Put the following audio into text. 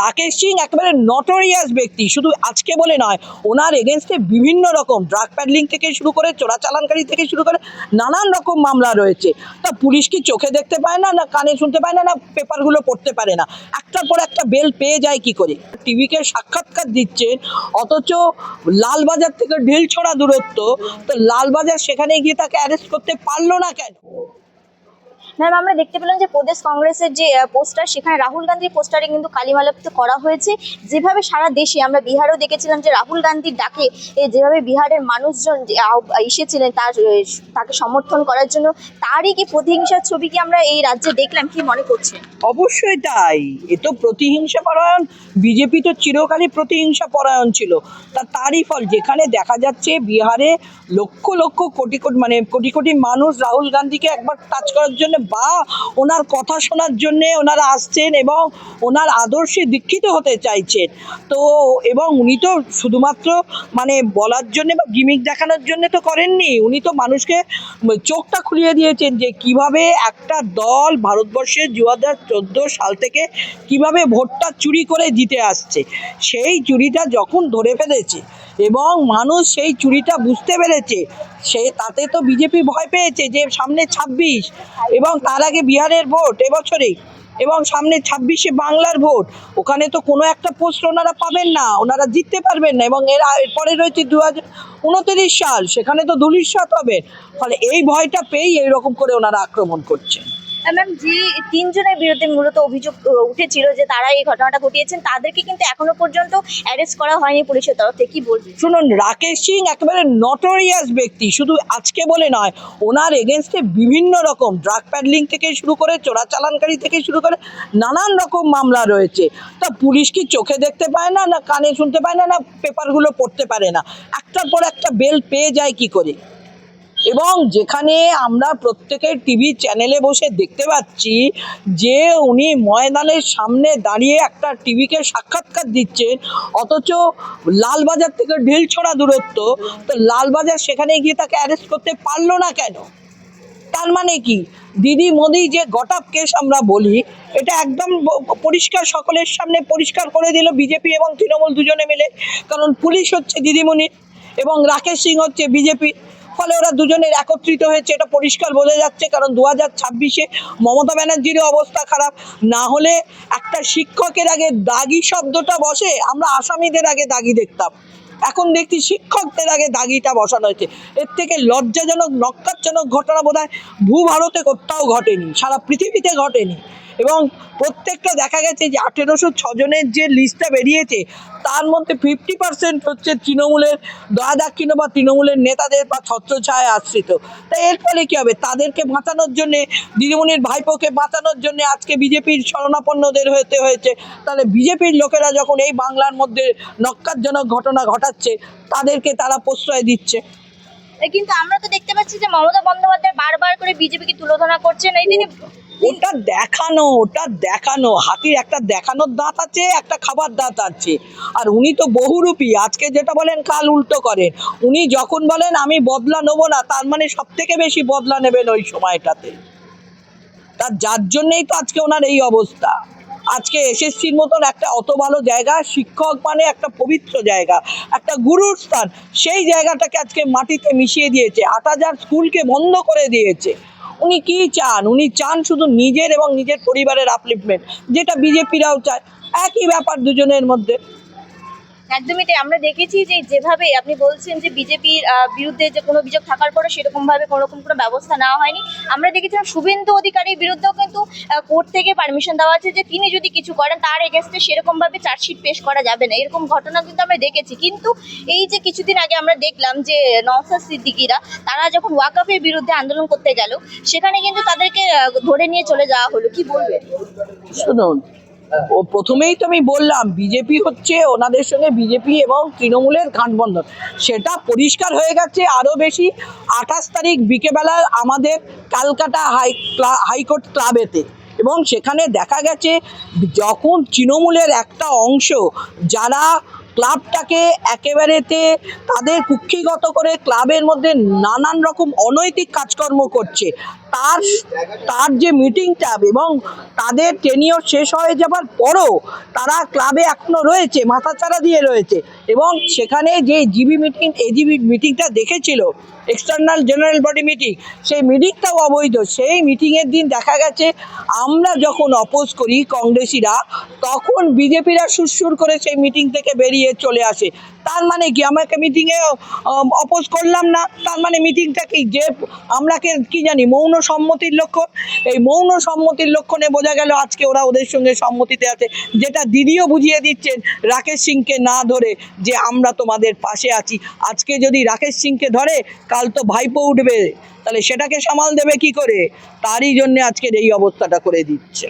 রাকেশ সিং একেবারে নটোরিয়াস ব্যক্তি। শুধু আজকে বলে নয়, ওনার এগেনস্টে বিভিন্ন রকম ড্রাগ প্যাডলিং থেকে শুরু করে চোরাচালানকারী থেকে শুরু করে নানান রকম মামলা রয়েছে। তা পুলিশ কি চোখে দেখতে পায় না না কানে শুনতে পায় না না পেপারগুলো পড়তে পারে না? একটার পর একটা বেল পেয়ে যায় কি করে? টিভিকে সাক্ষাৎকার দিচ্ছেন অথচ লালবাজার থেকে ঢিল ছড়া দূরত্ব, তো লালবাজার সেখানে গিয়ে তাকে অ্যারেস্ট করতে পারল না কেন? ম্যাম আমরা দেখতে পেলাম যে প্রদেশ কংগ্রেসের যে পোস্টার, সেখানে রাহুল গান্ধীর পোস্টারে কিন্তু কালিমালাপ্ত করা হয়েছে। যেভাবে সারা দেশে আমরা বিহারেও দেখেছিলাম যে, রাহুল গান্ধীর ডাকে যেভাবে বিহারের মানুষজন এসেছিলেন তার তাকে সমর্থন করার জন্য, তারই কি প্রতিহিংসার ছবি কি আমরা এই রাজ্যে দেখলাম, কি মনে করছে? অবশ্যই তাই। এ তো প্রতিহিংসা পরায়ণ বিজেপি তো চিরকালই প্রতিহিংসা পরায়ণ ছিল। তা তারই ফল, যেখানে দেখা যাচ্ছে বিহারে লক্ষ লক্ষ কোটি কোটি মানে কোটি কোটি মানুষ রাহুল গান্ধীকে একবার টাচ করার জন্য বা ওনার কথা শোনার জন্য ওনারা আসছেন এবং ওনার আদর্শে দীক্ষিত হতে চাইছেন। তো এবং উনি তো শুধুমাত্র মানে বলার জন্য বা গিমিক দেখানোর জন্য তো করেননি। উনি তো মানুষকে চোখটা খুলিয়ে দিয়েছেন যে কীভাবে একটা দল ভারতবর্ষের দু হাজার চোদ্দ সাল থেকে কীভাবে ভোটটা চুরি করে জিতে আসছে। সেই চুরিটা যখন ধরে ফেলেছে এবং মানুষ সেই চুরিটা বুঝতে পেরেছে। সে, তাতে তো বিজেপি ভয় পেয়েছে যে সামনে ছাব্বিশ এবং তার আগে বিহারের ভোট এবছরে এবং সামনে ছাব্বিশে বাংলার ভোট। ওখানে তো কোনো একটা পোস্ট ওনারা পাবেন না, ওনারা জিততে পারবেন না এবং এর এরপরে রয়েছে দু উনত্রিশ সাল, সেখানে তো ধুলিস্বাত হবে। ফলে এই ভয়টা পেয়েই এইরকম করে ওনারা আক্রমণ করছেন ম্যাম, যে তিনজনের বিরুদ্ধে মূলত অভিযোগ উঠেছিল যে তারা এই ঘটনাটা ঘটিয়েছেন, তাদেরকে কিন্তু এখনও পর্যন্ত অ্যারেস্ট করা হয়নি পুলিশের তরফ থেকে। কি বলবেন? শুনুন, রাকেশ সিং একেবারে নটোরিয়াস ব্যক্তি, শুধু আজকে বলে নয়, ওনার এগেনস্টে বিভিন্ন রকম ড্রাগ প্যাডলিং থেকে শুরু করে, চোরাচালানকারী থেকে শুরু করে নানান রকম মামলা রয়েছে। তা পুলিশ কি চোখে দেখতে পায় না না কানে শুনতে পায় না না পেপারগুলো পড়তে পারে না? একটার পর একটা বেল পেয়ে যায় কি করে? এবং যেখানে আমরা প্রত্যেকের টিভি চ্যানেলে বসে দেখতে পাচ্ছি যে উনি ময়দানের সামনে দাঁড়িয়ে একটা টিভিকে সাক্ষাৎকার দিচ্ছেন, অথচ লালবাজার থেকে ঢিল ছড়া দূরত্ব, তো লালবাজার সেখানে গিয়ে তাকে অ্যারেস্ট করতে পারল না কেন? তার মানে কি? দিদি মোদি যে গটাপ কেস আমরা বলি, এটা একদম পরিষ্কার সকলের সামনে পরিষ্কার করে দিল বিজেপি এবং তৃণমূল দুজনে মিলে। কারণ পুলিশ হচ্ছে দিদিমণি এবং রাকেশ সিং হচ্ছে বিজেপি। ফলে ওরা দুজনের একত্রিত হয়েছে, এটা পরিষ্কার বোঝা যাচ্ছে, কারণ দু হাজার ছাব্বিশে মমতা ব্যানার্জিরও অবস্থা খারাপ। না হলে একটা শিক্ষকের আগে দাগি শব্দটা বসে, আমরা আসামিদের আগে দাগি দেখতাম। এখন দেখছি শিক্ষকদের আগে দাগিটা বসানো হয়েছে। এর থেকে লজ্জাজনক, নক্কারজনক ঘটনা বোধ হয় ভূ ভারতে কোথাও ঘটেনি, সারা পৃথিবীতে ঘটেনি। এবং প্রত্যেকটা দেখা গেছে যে আঠেরোশো ছজনের যে লিস্টটা বেরিয়েছে, তার মধ্যে ফিফটি পার্সেন্ট হচ্ছে তৃণমূলের দয়া দাক্ষিণ্য বা তৃণমূলের নেতাদের বা ছত্রছায় আশ্রিত। তাই এর ফলে কী হবে? তাদেরকে বাঁচানোর জন্যে, দিদিমণির ভাইপোকে বাঁচানোর জন্যে আজকে বিজেপির শরণাপন্নদের হতে হয়েছে। তাহলে বিজেপির লোকেরা যখন এই বাংলার মধ্যে নক্কারজনক ঘটনা ঘটাচ্ছে তাদেরকে তারা প্রশ্রয় দিচ্ছে। কিন্তু আমরা তো দেখতে পাচ্ছি যে মমতা বন্দ্যোপাধ্যায় বারবার করে বিজেপিকে তুলোধনা করছেন এই তিনি ওটা দেখানো ওটা দেখানো হাতির একটা দেখানোর দাঁত আছে একটা খাবার দাঁত আছে। আর উনি তো বহুরূপী আজকে যেটা বলেন কাল উল্টো করেন। উনি যখন বলেন আমি বদলা নেব না তার মানে সব থেকে বেশি বদলা নেবেন ওই সময়টাতে। তার যার জন্যেই তো আজকে ওনার এই অবস্থা। আজকে এসএসসির মতন একটা অত ভালো জায়গা, শিক্ষক মানে একটা পবিত্র জায়গা, একটা গুরুর স্থান। সেই জায়গাটাকে আজকে মাটিতে মিশিয়ে দিয়েছে, আট হাজার স্কুলকে বন্ধ করে দিয়েছে। উনি কি চান? উনি চান শুধু নিজের এবং নিজের পরিবারের আপলিফমেন্ট যেটা বিজেপিরাও চায়। একই ব্যাপার দুজনের মধ্যে। একদমই তাই। আমরা দেখেছি যে যেভাবে আপনি বলছেন যে বিজেপির বিরুদ্ধে যে কোনো অভিযোগ থাকার পরে সেরকম ভাবে কোনো ব্যবস্থা নেওয়া হয়নি। আমরা দেখেছিলাম শুভেন্দু অধিকারীর বিরুদ্ধেও কিন্তু কোর্ট থেকে পারমিশন দেওয়া আছে যে তিনি যদি কিছু করেন, তার এগেনস্টে সেরকম ভাবে চার্জশিট পেশ করা যাবে না। এরকম ঘটনা কিন্তু আমরা দেখেছি। কিন্তু এই যে কিছুদিন আগে আমরা দেখলাম যে নওসাদ সিদ্দিকিরা, তারা যখন ওয়াকাফের বিরুদ্ধে আন্দোলন করতে গেল, সেখানে কিন্তু তাদেরকে ধরে নিয়ে চলে যাওয়া হলো। কি বলবেন? শুনুন ও প্রথমেই তো আমি বললাম, বিজেপি হচ্ছে ওনাদের সঙ্গে বিজেপি এবং তৃণমূলের ঘাটবন্ধন সেটা পরিষ্কার হয়ে গেছে আরও বেশি। আঠাশ তারিখ বিকেবেলা আমাদের কালকাটা হাই হাইকোর্ট ক্লাবেতে এবং সেখানে দেখা গেছে, যখন তৃণমূলের একটা অংশ যারা ক্লাবটাকে একেবারেতে তাদের কুক্ষিগত করে ক্লাবের মধ্যে নানান রকম অনৈতিক কাজকর্ম করছে। তার তার যে মিটিংটা এবং তাদের টেনিয়র শেষ হয়ে যাবার পরও তারা ক্লাবে এখনও রয়েছে, মাথাচাড়া দিয়ে রয়েছে এবং সেখানে যে জিবি মিটিং এজিবি মিটিংটা দেখেছিল এক্সটার্নাল জেনারেল বডি মিটিং সেই মিটিংটাও অবৈধ। সেই মিটিংয়ের দিন দেখা গেছে, আমরা যখন অপোজ করি কংগ্রেসিরা, তখন বিজেপিরা সুরসুর করে সেই মিটিং থেকে বেরিয়ে চলে আসে। তার মানে কি? আমাকে মিটিংয়ে অপোজ করলাম না। তার মানে মিটিংটা কি? যে আমরাকে কি জানি, মৌন সম্মতির লক্ষণ। এই মৌন সম্মতির লক্ষণে বোঝা গেল আজকে ওরা ওদের সঙ্গে সম্মতিতে আছে। যেটা দিদিও বুঝিয়ে দিচ্ছেন রাকেশ সিংকে না ধরে যে আমরা তোমাদের পাশে আছি। আজকে যদি রাকেশ সিংকে ধরে, কাল তো ভাইপো উঠবে। তাহলে সেটাকে সামাল দেবে কি করে? তারই জন্য আজকের এই অবস্থাটা করে দিচ্ছে